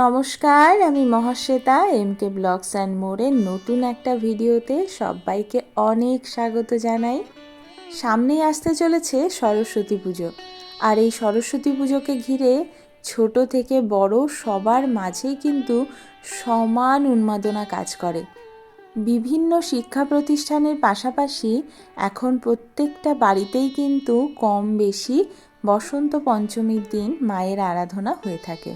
নমস্কার, আমি Mahasweta M K vlogs and মোড়ের নতুন একটা ভিডিওতে সবাইকে অনেক স্বাগত জানাই। সামনেই আসতে চলেছে সরস্বতী পুজো। আর এই সরস্বতী পুজোকে ঘিরে ছোট থেকে বড় সবার মাঝেই কিন্তু সমান উন্মাদনা কাজ করে। বিভিন্ন শিক্ষা প্রতিষ্ঠানের পাশাপাশি এখন প্রত্যেকটা বাড়িতেই কিন্তু কম বেশি বসন্ত পঞ্চমীর দিন মায়ের আরাধনা হয়ে থাকে।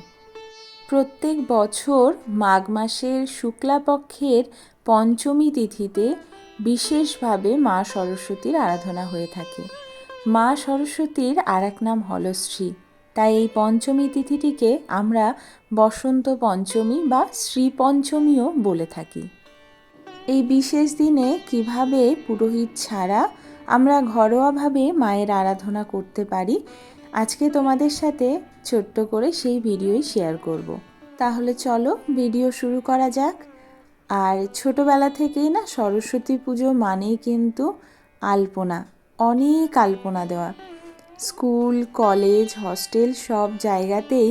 প্রত্যেক বছর মাঘ মাসের শুক্লাপক্ষের পঞ্চমী তিথিতে বিশেষভাবে মা সরস্বতীর আরাধনা হয়ে থাকে। মা সরস্বতীর আর এক নাম হলশ্রী। তাই এই পঞ্চমী তিথিটিকে আমরা বসন্ত পঞ্চমী বা শ্রী পঞ্চমীও বলে থাকি। এই বিশেষ দিনে কীভাবে পুরোহিত ছাড়া আমরা ঘরোয়াভাবে মায়ের আরাধনা করতে পারি আজকে তোমাদের সাথে ছোট্ট করে সেই ভিডিওই শেয়ার করব। তাহলে চলো ভিডিও শুরু করা যাক। আর ছোটোবেলা থেকেই না সরস্বতী পুজো মানেই কিন্তু আলপনা, অনেক আলপনা দেওয়া। স্কুল, কলেজ হস্টেল সব জায়গাতেই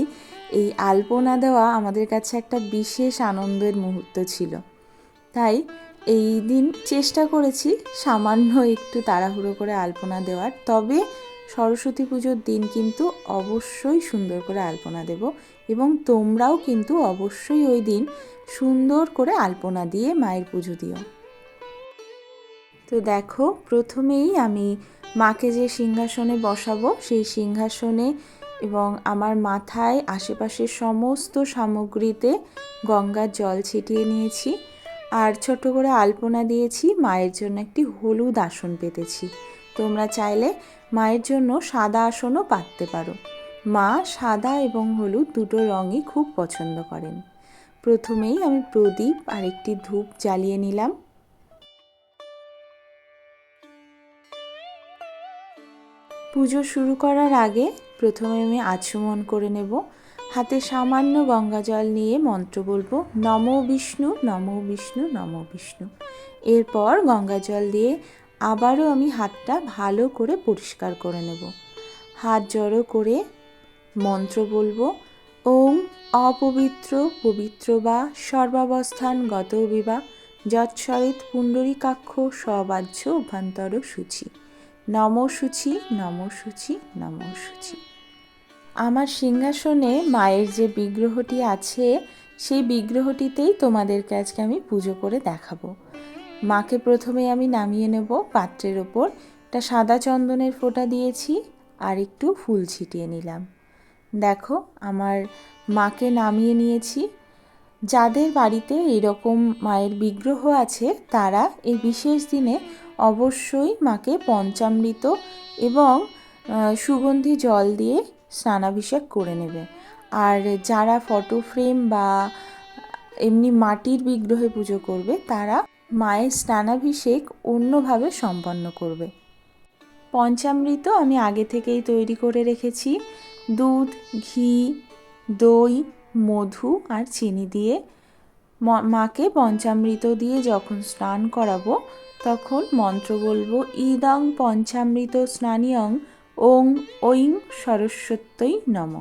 এই আলপনা দেওয়া আমাদের কাছে একটা বিশেষ আনন্দের মুহূর্ত ছিল। তাই এই দিন চেষ্টা করেছি সামান্য একটু তাড়াহুড়ো করে আলপনা দেওয়ার। তবে সরস্বতী পুজোর দিন কিন্তু অবশ্যই সুন্দর করে আলপনা দেব এবং তোমরাও কিন্তু অবশ্যই ওই দিন সুন্দর করে আলপনা দিয়ে মায়ের পুজো দিও। তো দেখো, প্রথমেই আমি মাকে যে সিংহাসনে বসাবো, সেই সিংহাসনে এবং আমার মাথায় আশেপাশের সমস্ত সামগ্রীতে গঙ্গার জল ছিটিয়ে নিয়েছি আর ছোট করে আলপনা দিয়েছি, মায়ের জন্য একটি হলুদ আসন পেতেছি। তোমরা চাইলে মায়ের জন্য সাদা আসনও পাততে পারো। মা সাদা এবং হলুদ দুটো রঙই খুব পছন্দ করেন। প্রথমেই আমি প্রদীপ আর একটি ধূপ জ্বালিয়ে নিলাম। পুজো শুরু করার আগে প্রথমে আমি আচমন করে নেব। হাতে সামান্য গঙ্গা জল নিয়ে মন্ত্র বলব, নম বিষ্ণু নম বিষ্ণু নম বিষ্ণু। এরপর গঙ্গা জল দিয়ে আবারও আমি হাতটা ভালো করে পরিষ্কার করে নেব। হাত জড়ো করে মন্ত্র বলব, ওম অপবিত্র পবিত্র বা সর্বাবস্থান গত বিবা যৎসরিত পুণ্ডরীকাক্ষ সবাহ্য অভ্যন্তর সূচি। নম সূচি নম সূচি নম সূচি। আমার সিংহাসনে মায়ের যে বিগ্রহটি আছে, সেই বিগ্রহটিতেই তোমাদেরকে আজকে আমি পুজো করে দেখাবো। মাকে প্রথমে আমি নামিয়ে নেব পাত্রের ওপর। একটা সাদা চন্দনের ফোঁটা দিয়েছি আর একটু ফুল ছিটিয়ে নিলাম। দেখো, আমার মাকে নামিয়ে নিয়েছি। যাদের বাড়িতে এরকম মায়ের বিগ্রহ আছে, তারা এই বিশেষ দিনে অবশ্যই মাকে পঞ্চামৃত এবং সুগন্ধি জল দিয়ে স্নানাভিষেক করে নেবে। আর যারা ফটো ফ্রেম বা, এমনি মাটির বিগ্রহে পুজো করবে, তারা মায়ের স্নানাভিষেক অন্যভাবে সম্পন্ন করবে। পঞ্চামৃত আমি আগে থেকেই তৈরি করে রেখেছি। দুধ, ঘি, দই, মধু আর চিনি দিয়ে। মাকে পঞ্চামৃত দিয়ে যখন স্নান করাবো, তখন মন্ত্র বলব, ইদং পঞ্চামৃত স্নানিয়ং ওং ঐং সরস্বত্যই নম।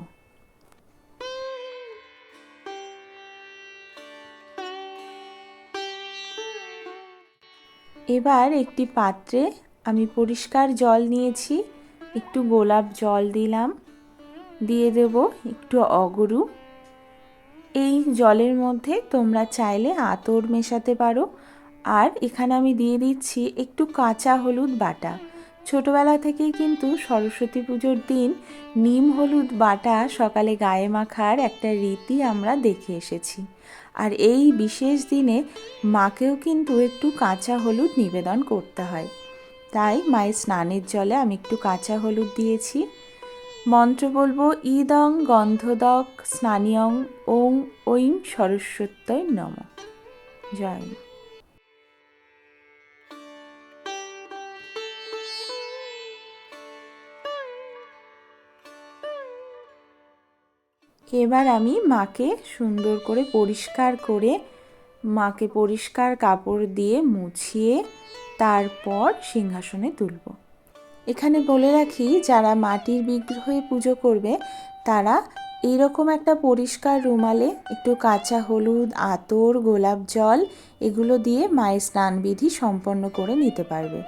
এবার একটি পাত্রে আমি পরিষ্কার জল নিয়েছি, একটু গোলাপ জল দিলাম, দিয়ে দেব একটু অগরু। এই জলের মধ্যে তোমরা চাইলে আতর মেশাতে পারো, আর এখানে আমি দিয়ে দিচ্ছি একটু কাঁচা হলুদ বাটা। ছোটোবেলা থেকেই কিন্তু সরস্বতী পুজোর দিন নিম হলুদ বাটা সকালে গায়ে মাখার একটা রীতি আমরা দেখে এসেছি। আর এই বিশেষ দিনে মাকেও কিন্তু একটু কাঁচা হলুদ নিবেদন করতে হয়। তাই মায়ের স্নানের জলে আমি একটু কাঁচা হলুদ দিয়েছি। মন্ত্র বলব, ইদং গন্ধদক স্নানিয়ং ওং ঐং সরস্বত্যয় নম। জয় এবার আমি মাকে সুন্দর করে পরিষ্কার করে মাকে পরিষ্কার কাপড় দিয়ে মুছিয়ে তারপর সিংহাসনে তুলব। এখানে বলে রাখি, যারা মাটির বিগ্রহে পুজো করবে, তারা এইরকম একটা পরিষ্কার রুমালে একটু কাঁচা হলুদ, আতর, গোলাপ জল এগুলো দিয়ে মায়ের স্নানবিধি সম্পন্ন করে নিতে পারবে।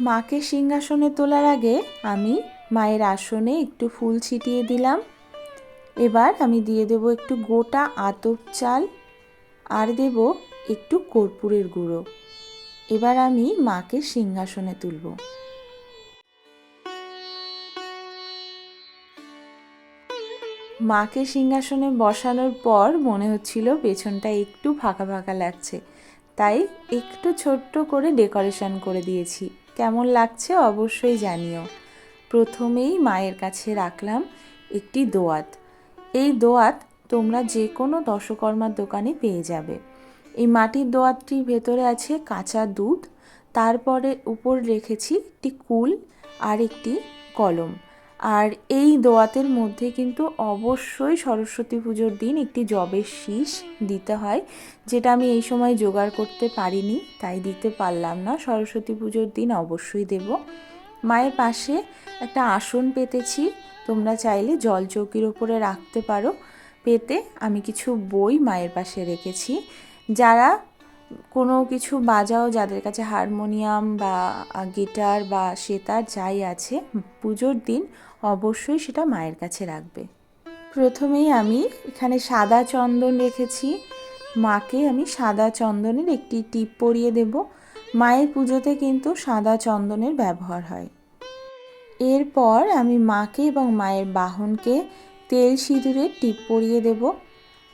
মাকে সিংহাসনে তোলার আগে আমি মায়ের আসনে একটু ফুল ছিটিয়ে দিলাম। এবার আমি দিয়ে দেব একটু গোটা আতপ চাল আর দেব একটু কর্পূরের গুঁড়ো। এবার আমি মাকে সিংহাসনে তুলব। মাকে সিংহাসনে বসানোর পর মনে হচ্ছিল পেছনটা একটু ফাঁকা ফাঁকা লাগছে। তাই একটু ছোট্ট করে ডেকোরেশন করে দিয়েছি। কেমন লাগছে অবশ্যই জানিও। প্রথমেই মায়ের কাছে রাখলাম একটি দোয়াত। এই দোয়াত তোমরা যে কোনো দশকর্মার দোকানে পেয়ে যাবে। এই মাটির দোয়াতটির ভেতরে আছে কাঁচা দুধ, তারপরে উপর রেখেছি একটি কুল আর একটি কলম। আর এই দোয়াতের মধ্যে কিন্তু অবশ্যই সরস্বতী পুজোর দিন একটি জবের শীষ দিতে হয়, যেটা আমি এই সময় জোগাড় করতে পারিনি, তাই দিতে পারলাম না। সরস্বতী পুজোর দিন অবশ্যই দেব। মায়ের পাশে একটা আসন পেতেছি। তোমরা চাইলে জল চৌকির ওপরে রাখতে পারো। পেতে আমি কিছু বই মায়ের পাশে রেখেছি। যারা কোনো কিছু বাজাও, যাদের কাছে হারমোনিয়াম বা গিটার বা সেতার যাই আছে, পুজোর দিন অবশ্যই সেটা মায়ের কাছে রাখবে। প্রথমেই আমি এখানে সাদা চন্দন রেখেছি। মাকে আমি সাদা চন্দনের একটি টিপ পরিয়ে দেব। মায়ের পুজোতে কিন্তু সাদা চন্দনের ব্যবহার হয়। এরপর আমি মাকে এবং মায়ের বাহনকে তেল সিঁদুরের টিপ পরিয়ে দেব।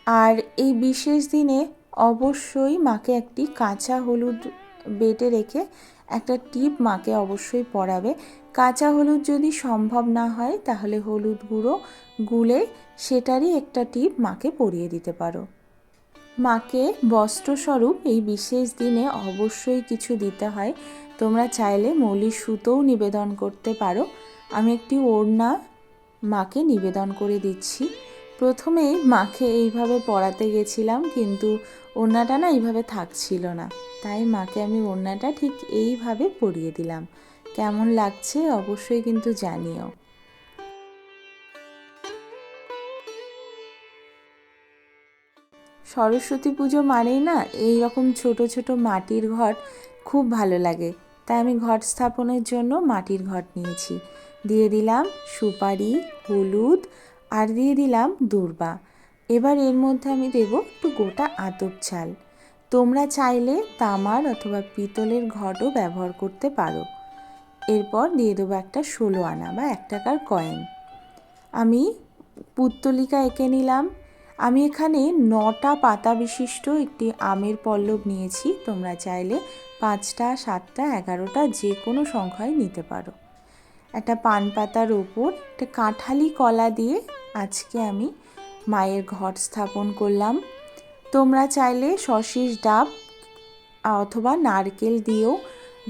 আর এই বিশেষ দিনে অবশ্যই মাকে একটি কাঁচা হলুদ বেটে রেখে একটা টিপ মাকে অবশ্যই পরাবে। কাঁচা হলুদ যদি সম্ভব না হয়, তাহলে হলুদ গুঁড়ো গুলে সেটারই একটা টিপ মাকে পরিয়ে দিতে পারো। মাকে বস্ত্রস্বরূপ এই বিশেষ দিনে অবশ্যই কিছু দিতে হয়। তোমরা চাইলে মৌলির সুতোও নিবেদন করতে পারো। আমি একটি ওড়না মাকে নিবেদন করে দিচ্ছি। প্রথমেই মাকে এইভাবে পড়াতে গেছিলাম, কিন্তু ওড়নাটা না এইভাবে থাকছিল না। তাই মাকে আমি ওড়নাটা ঠিক এইভাবে পরিয়ে দিলাম। কেমন লাগছে অবশ্যই কিন্তু জানিও। সরস্বতী পুজো মানেই না এই রকম ছোট ছোট মাটির ঘট খুব ভালো লাগে। তাই আমি ঘট স্থাপনের জন্য মাটির ঘট নিয়েছি। দিয়ে দিলাম সুপারি, হলুদ আর দিয়ে দিলাম দূর্বা। এবার এর মধ্যে আমি দেব একটু গোটা আতপ চাল। তোমরা চাইলে তামার অথবা পিতলের ঘটও ব্যবহার করতে পারো। এরপর দিয়ে দেবো একটা ষোলো আনা বা এক টাকার কয়েন। আমি পুত্তলিকা এঁকে নিলাম। আমি এখানে নটা পাতা বিশিষ্ট একটি আমের পল্লব নিয়েছি। তোমরা চাইলে পাঁচটা, সাতটা, এগারোটা যে কোনো সংখ্যায় নিতে পারো। একটা পান পাতার ওপর একটা কাঁঠালি কলা দিয়ে আজকে আমি মায়ের ঘর স্থাপন করলাম। তোমরা চাইলে শশীষ ডাব অথবা নারকেল দিয়েও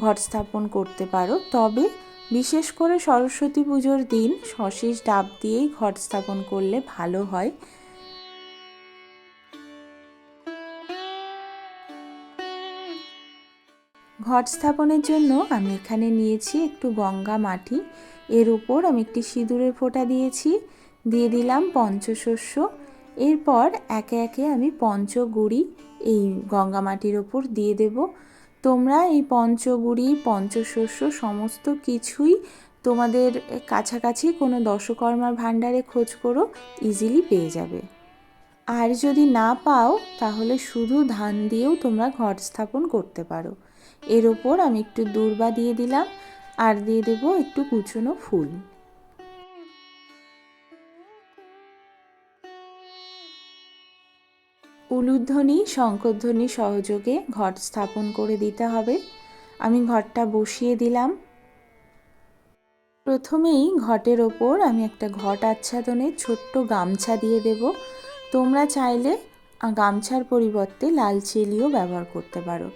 ঘট স্থাপন করতে পারো। তবে বিশেষ করে সরস্বতী পুজোর দিন শশীষ ডাব দিয়েই ঘট স্থাপন করলে ভালো হয়। ঘট স্থাপনের জন্য আমি এখানে নিয়েছি একটু গঙ্গা মাটি। এর উপর আমি একটি সিঁদুরের ফোঁটা দিয়েছি। দিয়ে দিলাম পঞ্চশস্য। এরপর একে একে আমি পঞ্চগুড়ি এই গঙ্গা মাটির ওপর দিয়ে দেব। তোমরা এই পঞ্চগুড়ি, পঞ্চশস্য সমস্ত কিছুই তোমাদের কাছাকাছি কোনো দশকর্মার ভাণ্ডারে খোঁজ করো ইজিলি পেয়ে যাবে। আর যদি না পাও, তাহলে শুধু ধান দিয়েও তোমরা ঘট স্থাপন করতে পারো। এর ওপর আমি একটু দূর্বা দিয়ে দিলাম আর দিয়ে দেব একটু কুচনো ফুল। উলুধ্বনি শঙ্করধ্বনি সহযোগে ঘট স্থাপন করে দিতে হবে। আমি ঘরটা বসিয়ে দিলাম। প্রথমেই ঘটের ওপর আমি একটা ঘট আচ্ছাদনের ছোট্ট গামছা দিয়ে দেব। তোমরা চাইলে গামছার পরিবর্তে লাল চেলিও ব্যবহার করতে পারো।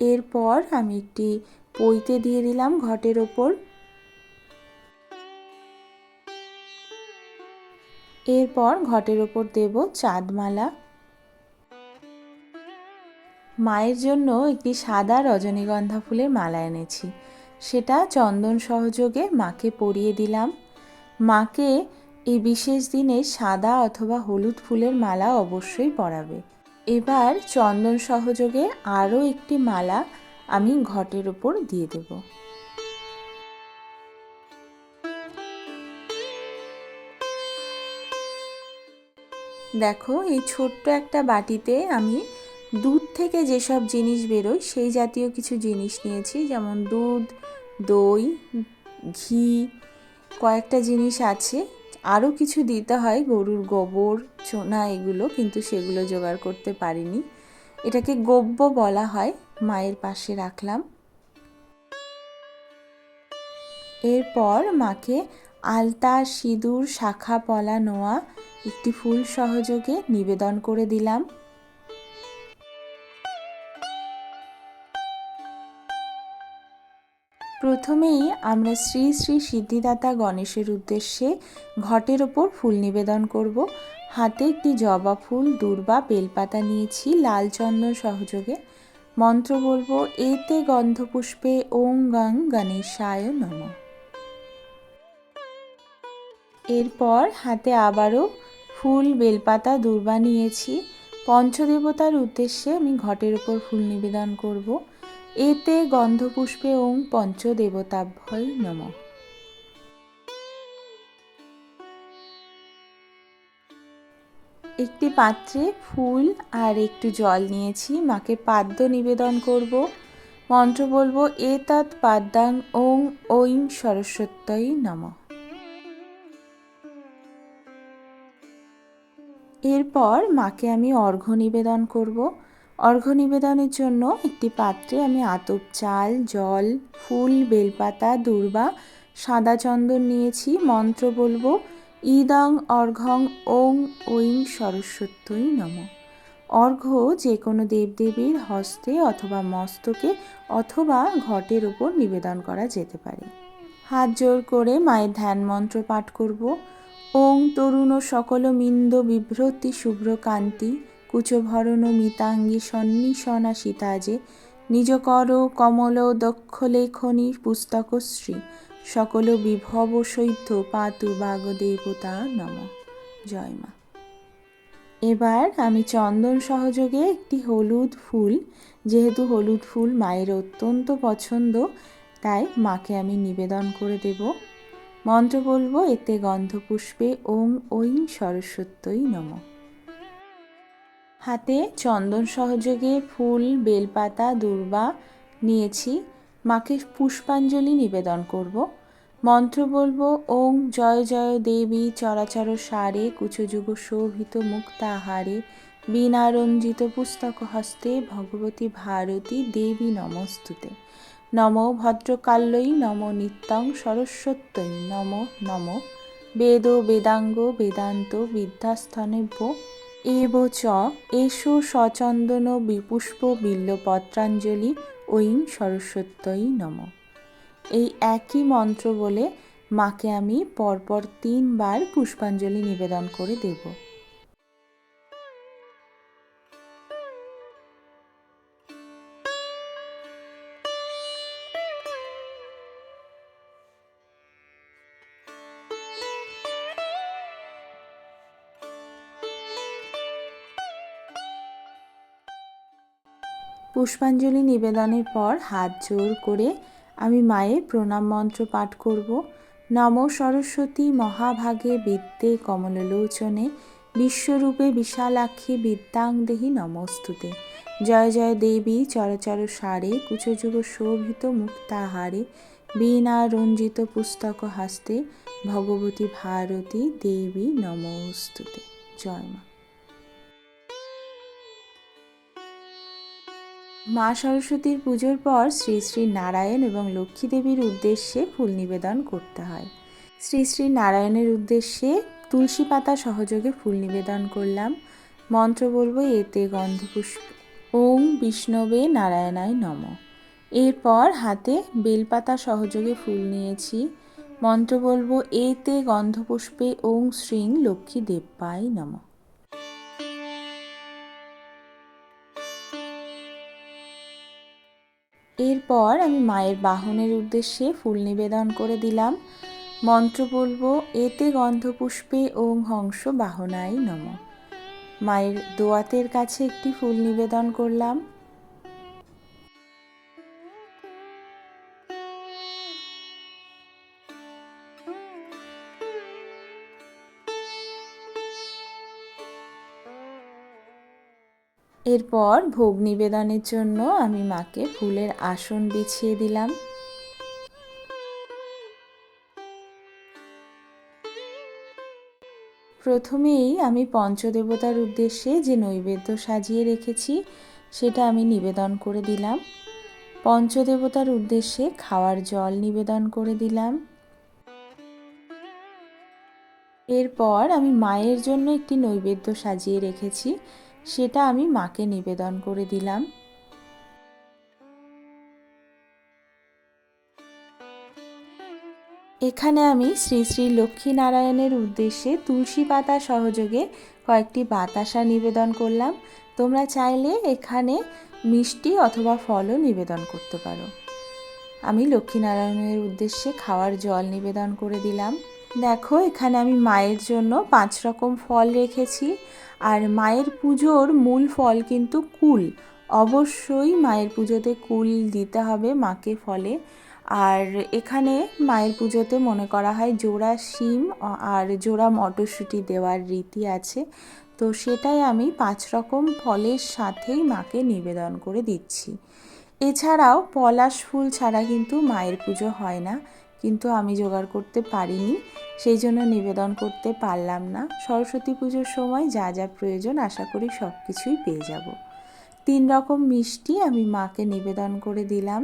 এরপর আমি একটি পইতে দিয়ে দিলাম ঘটের ওপর। এরপর ঘটের ওপর দেব চাঁদমালা। মায়ের জন্য একটি সাদা রজনীগন্ধা ফুলের মালা এনেছি। সেটা চন্দন সহযোগে মাকে পরিয়ে দিলাম। মাকে এই বিশেষ দিনে সাদা অথবা হলুদ ফুলের মালা অবশ্যই পরাবে। এবার চন্দন সহযোগে আরও একটি মালা আমি ঘটের ওপর দিয়ে দেব। দেখো, এই ছোট্ট একটা বাটিতে আমি দুধ থেকে যেসব জিনিস বেরোয়, সেই জাতীয় কিছু জিনিস নিয়েছি, যেমন দুধ, দই, ঘি, কয়েকটা জিনিস আছে। আরও কিছু দিতে হয়, গরুর গোবর, চোনা এগুলো, কিন্তু সেগুলো জোগাড় করতে পারিনি। এটাকে গব্য বলা হয়, মায়ের পাশে রাখলাম। এরপর মাকে আলতা, সিঁদুর, শাখা, পলা, নোয়া একটি ফুল সহযোগে নিবেদন করে দিলাম। প্রথমেই আমরা শ্রী শ্রী সিদ্ধিদাতা গণেশের উদ্দেশ্যে ঘটের ওপর ফুল নিবেদন করব। হাতে একটি জবা ফুল দূর্বা বেলপাতা নিয়েছি, লাল চন্দন সহযোগে। মন্ত্র বলব, এতে গন্ধপুষ্পে ওং গং গণেশায় নম। এরপর হাতে আবারও ফুল, বেলপাতা, দূর্বা নিয়েছি। পঞ্চদেবতার উদ্দেশ্যে আমি ঘটের ওপর ফুল নিবেদন করব। এতে গন্ধপুষ্পে ওং পঞ্চদেবতাভ্যই নম। একটি পাত্রে ফুল আর একটু জল নিয়েছি, মাকে পাদ্য নিবেদন করব। মন্ত্র বলব এ তৎ পাদ্যাং ওং ঐং সরস্বত্যই নম। এরপর মাকে আমি অর্ঘ্য নিবেদন করব। অর্ঘ্য নিবেদনের জন্য একটি পাত্রে আমি আতপ চাল, জল, ফুল, বেলপাতা, দূর্বা, সাদা চন্দন নিয়েছি, মন্ত্র বলব, ইদং অর্ঘং ওং ঐং সরস্বত্যই নম। অর্ঘ্য যে কোনো দেবদেবীর হস্তে অথবা মস্তকে অথবা ঘটের উপর নিবেদন করা যেতে পারে। হাত জোর করে মায়ের ধ্যান মন্ত্র পাঠ করব। ওং তরুণ সকল মিন্দ বিভ্রতি শুভ্র কান্তি। কুচভরণ মিতাঙ্গী সন্নিশনা সীতাজে নিজ কর কমল দক্ষ লেখনী পুস্তকশ্রী, সকল বিভব সৈধ্য পাতু বাগদেবতা নম। জয় মা। এবার আমি চন্দন সহযোগে একটি হলুদ ফুল, যেহেতু হলুদ ফুল মায়ের অত্যন্ত পছন্দ, তাই মাকে আমি নিবেদন করে দেব। মন্ত্র বলব, এতে গন্ধপুষ্পে ওং ঐং সরস্বত্যই নম। হাতে চন্দন সহযোগে ফুল, বেলপাতা, দূর্বা নিয়েছি। মাকে পুষ্পাঞ্জলি নিবেদন করব। মন্ত্র বলব ওং জয় জয় দেবী, চরাচর সারে, কুচযুগ শোভিত মুক্তাহারে বিনারঞ্জিত পুস্তক হস্তে, ভগবতী ভারতী দেবী নমস্তুতে। নম ভদ্রকাল্যই নম নিত্যং সরস্বত্যই, নম নম। বেদ বেদাঙ্গ বেদান্ত বিদ্যাস্থানেভ্য এব চ এষু সচন্দন বিপুষ্প বিল্লপত্রাঞ্জলি ঐং সরস্বত্যই নম। এই একই মন্ত্র বলে মাকে আমি পরপর তিনবার পুষ্পাঞ্জলি নিবেদন করে দেব। পুষ্পাঞ্জলি নিবেদনের পর হাত জোর করে আমি মায়ের প্রণাম মন্ত্র পাঠ করব। নম সরস্বতী মহাভাগে বিদ্যে কমললোচনে বিশ্বরূপে বিশালাক্ষী বিদ্যাং দেহি নমস্তুতে। জয় জয় দেবী চরচর সারে কুচযুগ শোভিত মুক্তাহারে বীণা রঞ্জিত পুস্তক হাস্তে ভগবতী ভারতী দেবী নমস্তুতে। জয় মা। মা সরস্বতীর পুজোর পর শ্রী শ্রী নারায়ণ এবং লক্ষ্মী দেবীর উদ্দেশ্যে ফুল নিবেদন করতে হয়। শ্রী শ্রী নারায়ণের উদ্দেশ্যে তুলসী পাতা সহযোগে ফুল নিবেদন করলাম। মন্ত্র বলব, এতে গন্ধপুষ্প ওম বিষ্ণবে নারায়ণায় নম। এরপর হাতে বেলপাতা সহযোগে ফুল নিয়েছি। মন্ত্র বলব, এতে গন্ধপুষ্পে ওং শ্রীং লক্ষ্মী দেব্যায় নম। এরপর আমি মায়ের বাহনের উদ্দেশ্যে ফুল নিবেদন করে দিলাম। মন্ত্র বলব, এতে গন্ধপুষ্পে ওং হংস বাহনাই নম। মায়ের দোয়াতের কাছে একটি ফুল নিবেদন করলাম। এরপর ভোগ নিবেদনের জন্য আমি মাকে ফুলের আসন বিছিয়ে দিলাম। প্রথমেই আমি পঞ্চদেবতার উদ্দেশ্যে যে নৈবেদ্য সাজিয়ে রেখেছি, সেটা আমি নিবেদন করে দিলাম। পঞ্চদেবতার উদ্দেশ্যে খাওয়ার জল নিবেদন করে দিলাম। এরপর আমি মায়ের জন্য একটি নৈবেদ্য সাজিয়ে রেখেছি সেটা আমি মাকে নিবেদন করে দিলাম। এখানে আমি শ্রী শ্রী লক্ষ্মীনারায়ণের উদ্দেশ্যে তুলসী পাতা সহযোগে কয়েকটি বাতাসা নিবেদন করলাম। তোমরা চাইলে এখানে মিষ্টি অথবা ফলও নিবেদন করতে পারো। আমি লক্ষ্মীনারায়ণের উদ্দেশ্যে খাওয়ার জল নিবেদন করে দিলাম। দেখো, এখানে আমি মায়ের জন্য পাঁচ রকম ফল রেখেছি। আর মায়ের পুজোর মূল ফল কিন্তু কুল। অবশ্যই মায়ের পুজোতে কুল দিতে হবে মাকে ফলে। আর এখানে মায়ের পুজোতে মনে করা হয় জোড়া শিম আর জোড়া মটরশুঁটি দেওয়ার রীতি আছে। তো সেটাই আমি পাঁচ রকম ফলের সাথেই মাকে নিবেদন করে দিচ্ছি। এছাড়াও পলাশ ফুল ছাড়া কিন্তু মায়ের পুজো হয় না। কিন্তু আমি জোগাড় করতে পারিনি, সেই জন্য নিবেদন করতে পারলাম না। সরস্বতী পুজোর সময় যা যা প্রয়োজন আশা করি সব কিছুই পেয়ে যাব। তিন রকম মিষ্টি আমি মাকে নিবেদন করে দিলাম।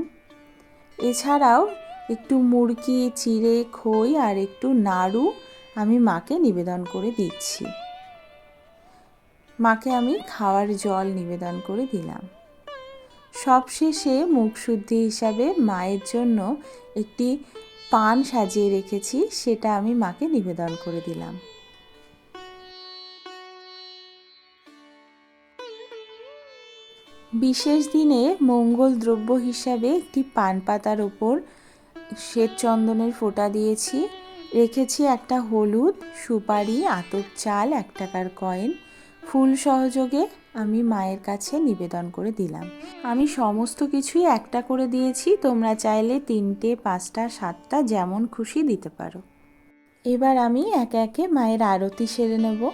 এছাড়াও একটু মুরগি, চিড়ে, খই আর একটু নাড়ু আমি মাকে নিবেদন করে দিচ্ছি। মাকে আমি খাওয়ার জল নিবেদন করে দিলাম। সবশেষে মুখশুদ্ধি হিসাবে মায়ের জন্য একটি পান সাজিয়ে রেখেছি, সেটা আমি মাকে নিবেদন করে দিলাম। বিশেষ দিনে মঙ্গল দ্রব্য হিসাবে একটি পান পাতার ওপর শ্বেত চন্দনের ফোঁটা দিয়েছি। রেখেছি একটা হলুদ, সুপারি, আতপ চাল, এক টাকার কয়েন। ফুল সহযোগে আমি মায়ের কাছে নিবেদন করে দিলাম। আমি সমস্ত কিছুই একটা করে দিয়েছি, তোমরা চাইলে তিনটে, পাঁচটা, সাতটা যেমন খুশি দিতে পারো। এবার আমি একে একে মায়ের আরতি সেরে নেব।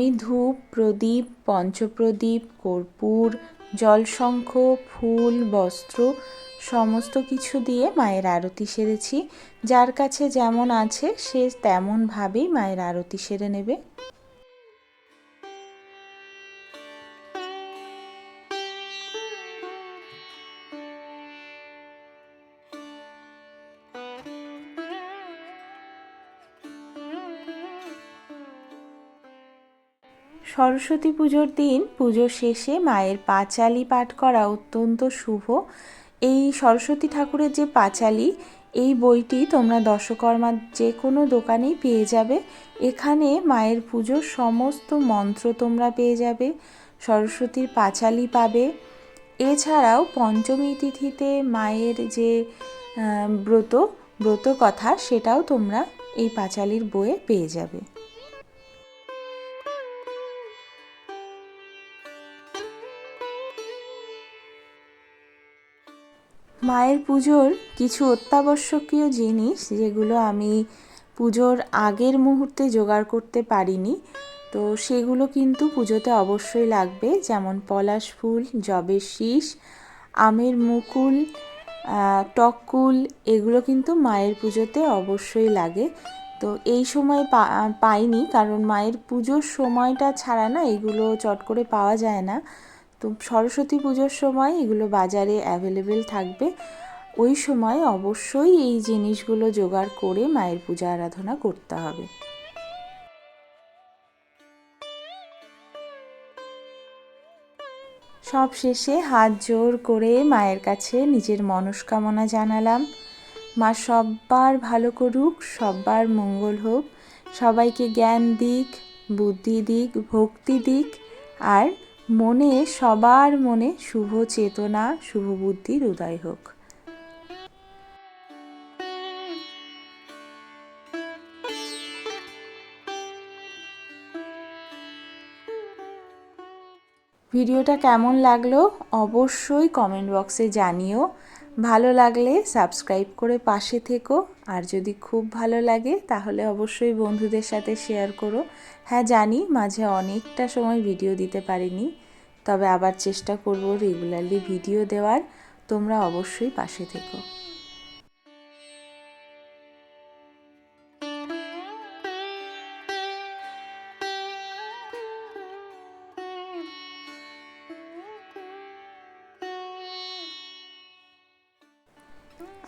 আমি ধূপ, প্রদীপ, পঞ্চপ্রদীপ, কর্পূর, জলশঙ্খ, ফুল, বস্ত্র, সমস্ত কিছু দিয়ে মায়ের আরতি সেরেছি। যার কাছে যেমন আছে, সে তেমনভাবেই মায়ের আরতি সেরে নেবে। সরস্বতী পুজোর দিন পুজো শেষে মায়ের পাঁচালি পাঠ করা অত্যন্ত শুভ। এই সরস্বতী ঠাকুরের যে পাঁচালি, এই বইটি তোমরা দশকর্মার যে কোনো দোকানেই পেয়ে যাবে। এখানে মায়ের পুজোর সমস্ত মন্ত্র তোমরা পেয়ে যাবে, সরস্বতীর পাঁচালি পাবে। এছাড়াও পঞ্চমী তিথিতে মায়ের যে ব্রত ব্রত কথা, সেটাও তোমরা এই পাঁচালির বইয়ে পেয়ে যাবে। মায়ের পুজোর কিছু অত্যাবশ্যকীয় জিনিস যেগুলো আমি পুজোর আগের মুহূর্তে জোগাড় করতে পারিনি, তো সেগুলো কিন্তু পুজোতে অবশ্যই লাগবে। যেমন পলাশ ফুল, জবের শীষ, আমের মুকুল টককুল এগুলো কিন্তু মায়ের পুজোতে অবশ্যই লাগে। তো এই সময় পাইনি, কারণ মায়ের পুজোর সময়টা ছাড়া না এগুলো চট করে পাওয়া যায় না। তো সরস্বতী পুজোর সময় এগুলো বাজারে অ্যাভেলেবেল থাকবে। ওই সময় অবশ্যই এই জিনিসগুলো জোগাড় করে মায়ের পূজা আরাধনা করতে হবে। সব শেষে হাত জোর করে মায়ের কাছে নিজের মনস্কামনা জানালাম। মা সব্বার ভালো করুক, সব্বার মঙ্গল হোক। সবাইকে জ্ঞান দিক, বুদ্ধি দিক, ভক্তি দিক, আর মনে, সবার মনে শুভ চেতনা, শুভ বুদ্ধির উদয় হোক। ভিডিওটা কেমন লাগল অবশ্যই কমেন্ট বক্সে জানিও। ভালো লাগলে সাবস্ক্রাইব করে পাশে থেকো। আর যদি খুব ভালো লাগে তাহলে অবশ্যই বন্ধুদের সাথে শেয়ার করো। হ্যাঁ জানি মাঝে অনেকটা সময় ভিডিও দিতে পারিনি। তবে আবার চেষ্টা করব রেগুলারলি ভিডিও দেওয়ার। তোমরা অবশ্যই পাশে থেকো।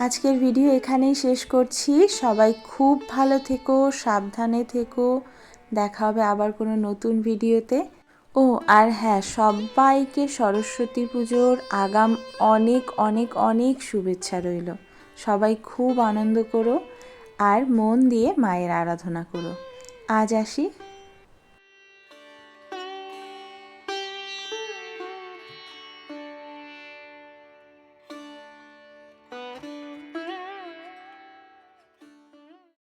আজকের ভিডিও এখানেই শেষ করছি। সবাই খুব ভালো থেকো, সাবধানে থেকো। দেখা হবে আবার কোনো নতুন ভিডিওতে ও, আর হ্যাঁ সবাইকে সরস্বতী পুজোর আগাম অনেক অনেক অনেক শুভেচ্ছা রইল। সবাই খুব আনন্দ করো আর মন দিয়ে মায়ের আরাধনা করো। আজ আসি।